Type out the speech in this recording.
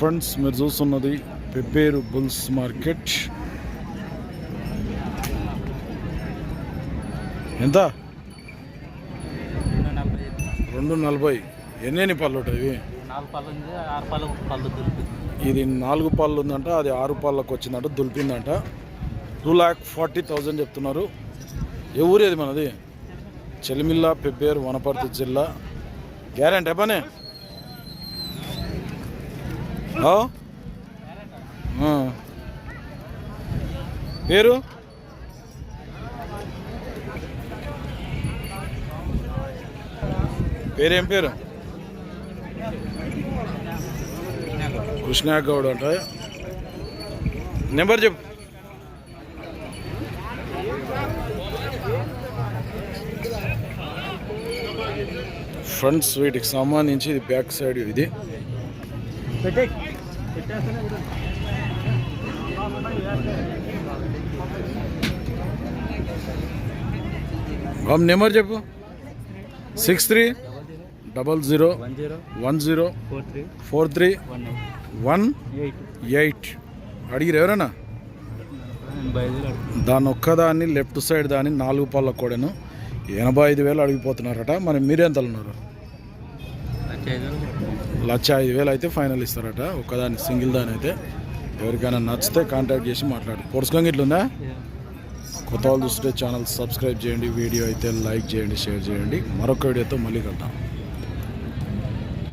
Friends మీరు చూస్తున్నది Pebbair bulls market. ఎంత? రెండు నలభై. ఎన్ని పళ్ళు ఉంటాయి ఇవి? పళ్ళు ఇది నాలుగు పళ్ళు ఉందంట అది ఆరు పళ్ళకు వచ్చిందంట దులిపిందంట. టూ ల్యాక్ ఫార్టీ థౌజండ్ చెప్తున్నారు. ఏ ఊరేది మనది? చెలిమిల్ల పెబ్బేరు వనపర్తి జిల్లా. గ్యారెంటీ పనే పేరు? పేరేం పేరు? కృష్ణా గౌడ్ అంట. నెంబర్ చెప్పు. ఫ్రంట్స్ వీటికి సంబంధించి ఇది బ్యాక్ సైడ్ ఇది. పెట్టే నెంబర్ చెప్పు. Six three double zero one zero four three one eight అడిగిరు ఎవరైనా దాని ఒక్కదాన్ని లెఫ్ట్ సైడ్ దాన్ని నాలుగు పళ్ళ కూడాను. ఎనభై ఐదు వేలు అడిగిపోతున్నారట. మరి మీరెంతలు ఉన్నారు లక్ష ఐదు వేలు అయితే ఫైనల్ ఇస్తారట. ఒక్కదాన్ని సింగిల్ దాని అయితే. ఎవరికైనా నచ్చితే కాంటాక్ట్ చేసి మాట్లాడు. పొడుచుకొని ఇట్లుందా? కొత్త వాళ్ళు చూస్తే ఛానల్ సబ్స్క్రైబ్ చేయండి. వీడియో అయితే లైక్ చేయండి షేర్ చేయండి. మరొక వీడియోతో మళ్ళీ కలుద్దాం.